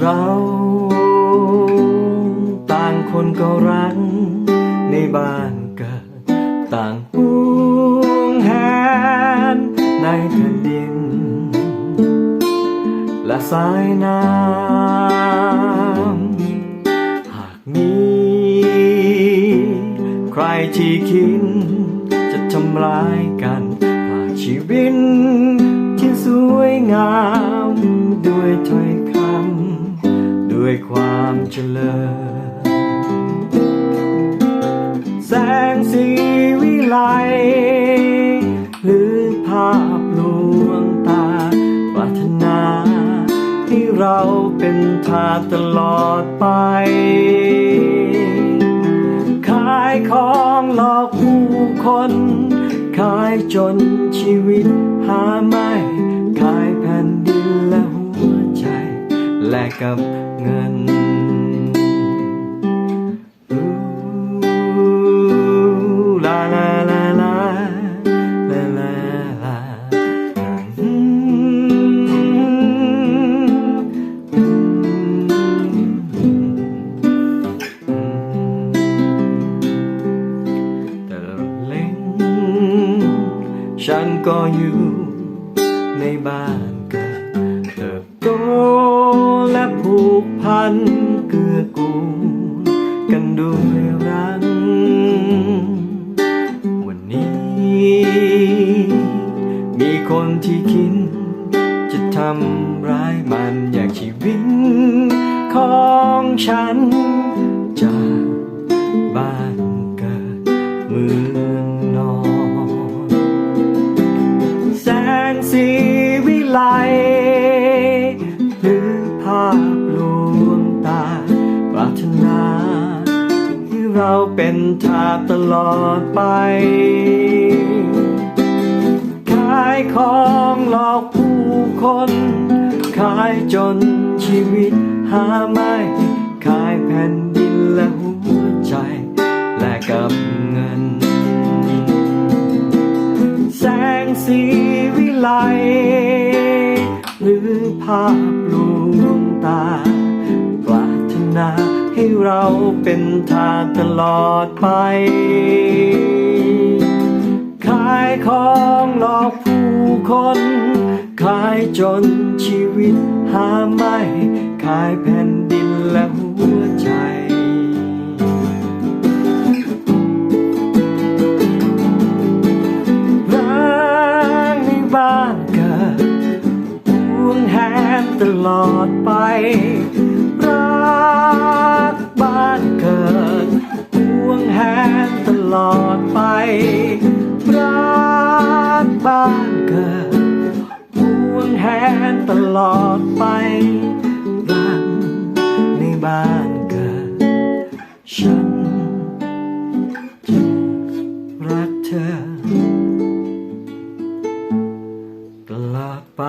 เราต่างคนก็รักในบ้านเกิดต่างห่วงแหนในแผ่นดิน และสายน้ำหากมีใครที่คิดจะทำร้ายกันผลากชีวิตที่สวยงาม ความเจริญ แสงสีวิไล หรือภาพลวงตาปรารถนา ที่เราเป็นทาสตลอดไป ขายของหลอกผู้คน ขายจนชีวิตหาไม่ขายแผ่นดินและหัวใจ แลกกับเงิน ฉันก็อยู่ในบ้านเกิดเติบโตและผูกพันเกื้อกูลกันด้วยรักวันนี้ มีคนที่คิดจะทำร้ายมันอยากชีวิตของฉันจาก เราเป็นทาตลอดไป ขายของหลอกผู้คน ขายจนชีวิตหาไม่ ขายแผ่นดินและหัวใจ แลกกับเงิน แสงสีวิไลหรือภาพลวงตา ให้เราเป็นทาสตลอดไป ขายของหลอกผู้คน ขายจนชีวิตหาไม่ ขายแผ่นดินและหัวใจรักในบ้านเกิดห่วงแหนตลอดไป แทนตลอดไปรักในบ้านเกิดฉันจะรักเธอ ตลอดไป